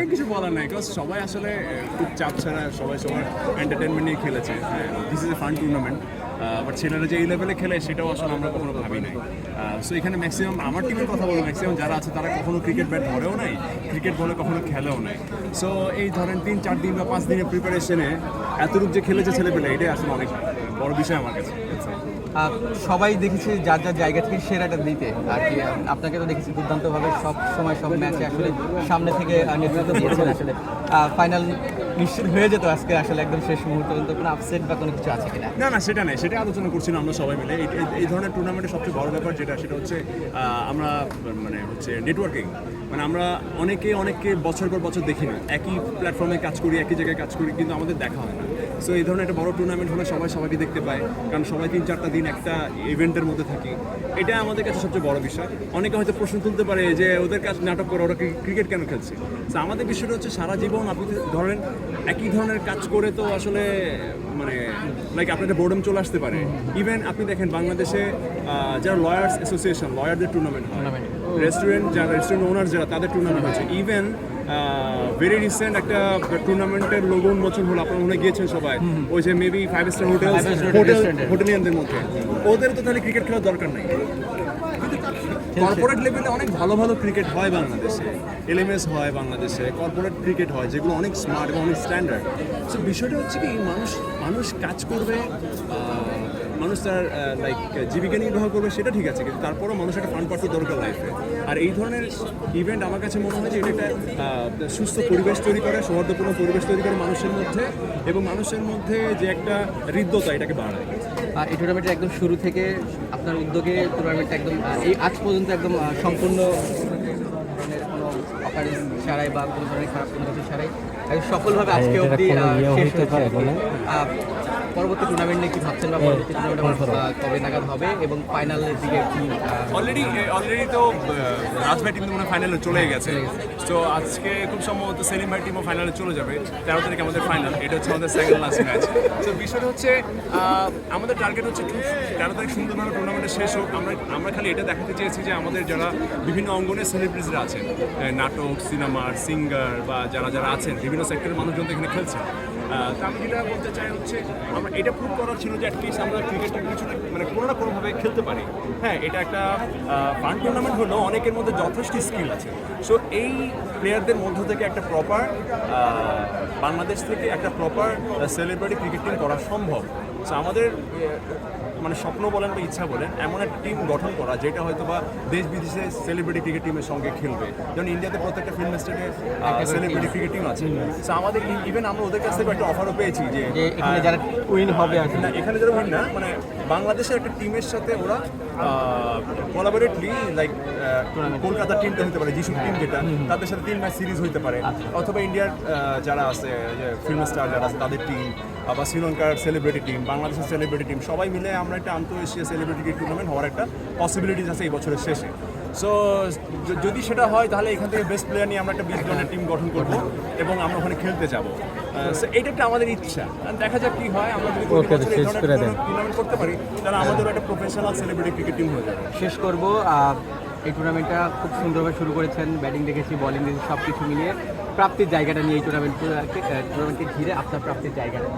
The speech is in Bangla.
এটাই কিছু বলার নাই বিকজ সবাই আসলে খুব চাপ ছাড়া সবাই সবার এন্টারটেনমেন্ট নিয়ে খেলেছে। This is a fun tournament but ছেলেরা যে এই লেভেলে খেলে, সেটাও আসলে আমরা কখনো ভাবি নাই। সো এখানে ম্যাক্সিমাম আমার টিমের কথা বলো ম্যাক্সিমাম যারা আছে, তারা কখনো ক্রিকেট ব্যাট ধরেও নাই ক্রিকেট বলে কখনো খেলেও নাই। সো এই ধরেন তিন, চার দিন বা পাঁচ দিনের প্রিপারেশনে এতটুকু যে খেলেছে ছেলেপেলে, এটাই আসলে অনেক বড় বিষয় আমার কাছে। সবাই দেখেছি যার যার জায়গা থেকে সেরাটা দিতে। আর কি আপনাকে তো দেখেছি দুর্দান্তভাবে সব সময় সব ম্যাচে আসলে সামনে থেকে নেতৃত্ব দিয়েছেন আসলে। ফাইনাল নিশ্চিত হয়ে যেত আজকে আসলে একদম শেষ মুহূর্ত। পর্যন্ত কোনো আপসেট বা কোনো কিছু আছে কিনা? না না সেটা নেই। সেটা আলোচনা করছিলাম আমরা সবাই মিলে। এই ধরনের টুর্নামেন্টের সবচেয়ে বড় ব্যাপার যেটা সেটা হচ্ছে আমরা মানে হচ্ছে নেটওয়ার্কিং মানে আমরা অনেকে অনেককে বছর পর বছর দেখি না। একই প্ল্যাটফর্মে কাজ করি একই জায়গায় কাজ করি কিন্তু আমাদের দেখা হয় না। সো এই ধরনের একটা বড় টুর্নামেন্ট হলে সবাই সবাইকে দেখতে পায় কারণ সবাই তিন চারটা দিন একটা ইভেন্টের মধ্যে থাকি। এটা আমাদের কাছে সবচেয়ে বড় বিষয়। অনেকে হয়তো প্রশ্ন তুলতে পারে যে ওদের কাছে নাটক করে ওরা ক্রিকেট কেন খেলছে? তো আমাদের বিষয়টা হচ্ছে সারা জীবন আপনি ধরেন একই ধরনের কাজ করে তো আসলে মানে লাইক আপনাদের বোর্ডম চলে আসতে পারে। ইভেন আপনি দেখেন বাংলাদেশে যারা লয়ার্স অ্যাসোসিয়েশন লয়ারদের টুর্নামেন্ট হয় রেস্টুরেন্ট যারা রেস্টুরেন্ট ওনার যারা তাদের টুর্নামেন্ট হচ্ছে। ইভেন ভেরি রিসেন্ট একটা টুর্নামেন্টের লোগো উন্মোচন হলো আপনারা মনে গিয়েছেন সবাই। ওই যে maybe five star hotel hotel হোটেলিয়ানদের মধ্যে। ওদের তো তাহলে ক্রিকেট খেলার দরকার নেই। কর্পোরেট লেভেলে অনেক ভালো ভালো ক্রিকেট হয় বাংলাদেশে। এলএমএস হয় বাংলাদেশে কর্পোরেট ক্রিকেট হয় যেগুলো অনেক স্মার্ট এবং অনেক স্ট্যান্ডার্ড সো বিষয়টা হচ্ছে কি মানুষ মানুষ কাজ করবে মানুষ তার লাইক জীবিকা নির্বাহ করবে সেটা ঠিক আছে কিন্তু তারপরেও মানুষ একটা ফান পার্টি দরকার লাইফে আর এই ধরনের ইভেন্ট আমার কাছে মনে হয় যে এটা একটা সুস্থ পরিবেশ তৈরি করে সৌহার্দ্যপূর্ণ পরিবেশ তৈরি করে মানুষের মধ্যে এবং মানুষের মধ্যে যে একটা হৃদ্যতা এটাকে বাড়ায়। আর এই টুর্নামেন্টের একদম শুরু থেকে আপনার উদ্যোগে টুর্নামেন্টটা একদম এই আজ পর্যন্ত একদম সম্পূর্ণ কোনো ছাড়াই বা কোনো ধরনের খারাপ কোনো কিছু ছাড়াই সফলভাবে আজকে অবধি কোনো আহ, ইয়ে শেষ হয়েছে। পরবর্তী টুর্নামেন্ট নিয়ে কি ভাবছেন বা পরবর্তী টুর্নামেন্ট কবে নাগাদ হবে এবং ফাইনালের দিকে কি অলরেডি অলরেডি তো রাজভাই টিম মনে ফাইনালে চলে গেছে। তো আজকে খুব সম্ভবত সেলিম ভাই টিমও ফাইনালে চলে যাবে। তেরো তারিখ আমাদের ফাইনাল এটা হচ্ছে আমাদের সেকেন্ড লাস্ট ম্যাচ তো বিষয়টা হচ্ছে আহ, আমাদের টার্গেট হচ্ছে তেরো তারিখ সুন্দরভাবে টুর্নামেন্টে শেষ হোক। আমরা আমরা খালি এটা দেখাতে চেয়েছি যে আমাদের যারা বিভিন্ন অঙ্গনের সেলিব্রিটিসরা আছেন নাটক সিনেমার সিঙ্গার বা যারা যারা আছেন বিভিন্ন সেক্টরের মানুষজন তো এখানে খেলছেন আহ, তো আমি যেটা বলতে চাই হচ্ছে আমরা, এটা প্রুভ করার ছিল যে অ্যাটলিস্ট আমরা ক্রিকেটটা কিছুটা মানে কোনো না কোনোভাবে খেলতে পারি। হ্যাঁ এটা একটা ফান টুর্নামেন্ট হলো, অনেকের মধ্যে যথেষ্ট স্কিল আছে। সো এই প্লেয়ারদের মধ্য থেকে একটা প্রপার বাংলাদেশ থেকে একটা প্রপার সেলিব্রিটি ক্রিকেট টিম করা সম্ভব। সো আমাদের মানে স্বপ্ন বলেন বা ইচ্ছা বলেন এমন একটা টিম গঠন করা যেটা হয়তো বা দেশ বিদেশে সেলিব্রিটি ক্রিকেট টিমের সঙ্গে খেলবে। যেমন ইন্ডিয়াতে প্রত্যেকটা ফিল্ম স্টেটে সেলিব্রিটি ক্রিকেট টিম আছে। সো আমাদের ইভেন আমরা ওদের কাছ থেকে একটা অফারও পেয়েছি যে এখানে যারা উইন হবে এখানে যারা উইন না মানে বাংলাদেশের একটা টিমের সাথে ওরা কোলাবোরেটলি লাইক কলকাতার টিমটা হতে পারে যিশুর টিম যেটা তাদের সাথে তিন ম্যাচ সিরিজ হইতে পারে। অথবা ইন্ডিয়ার যারা আছে ফিল্ম স্টার যারা আছে তাদের টিম আবার শ্রীলঙ্কার সেলিব্রিটি টিম বাংলাদেশের সেলিব্রিটি টিম সবাই মিলে আমরা একটা আন্তঃএশিয়া সেলিব্রিটি টুর্নামেন্ট হওয়ার একটা পসিবিলিটিস আছে এই বছরের শেষে। সো যদি সেটা হয় তাহলে এখান থেকে বেস্ট প্লেয়ার নিয়ে আমরা একটা বিশ জনের টিম গঠন করব এবং আমরা ওখানে খেলতে যাব। সো এইটা একটা আমাদের ইচ্ছা। দেখা যাক কি হয়। আমরা যদি। টুর্নামেন্ট করতে পারি তাহলে আমাদেরও একটা প্রফেশনাল সেলিব্রিটি ক্রিকেট টিম হয়ে যাবে। শেষ করব। এই টুর্নামেন্টটা খুব সুন্দরভাবে শুরু করেছেন। ব্যাটিং দেখেছি বলিং দেখেছি সব কিছু মিলিয়ে প্রাপ্তির জায়গাটা নিয়ে এই টুর্নামেন্ট টুর্নামেন্টকে ঘিরে আপনার প্রাপ্তির জায়গাটা।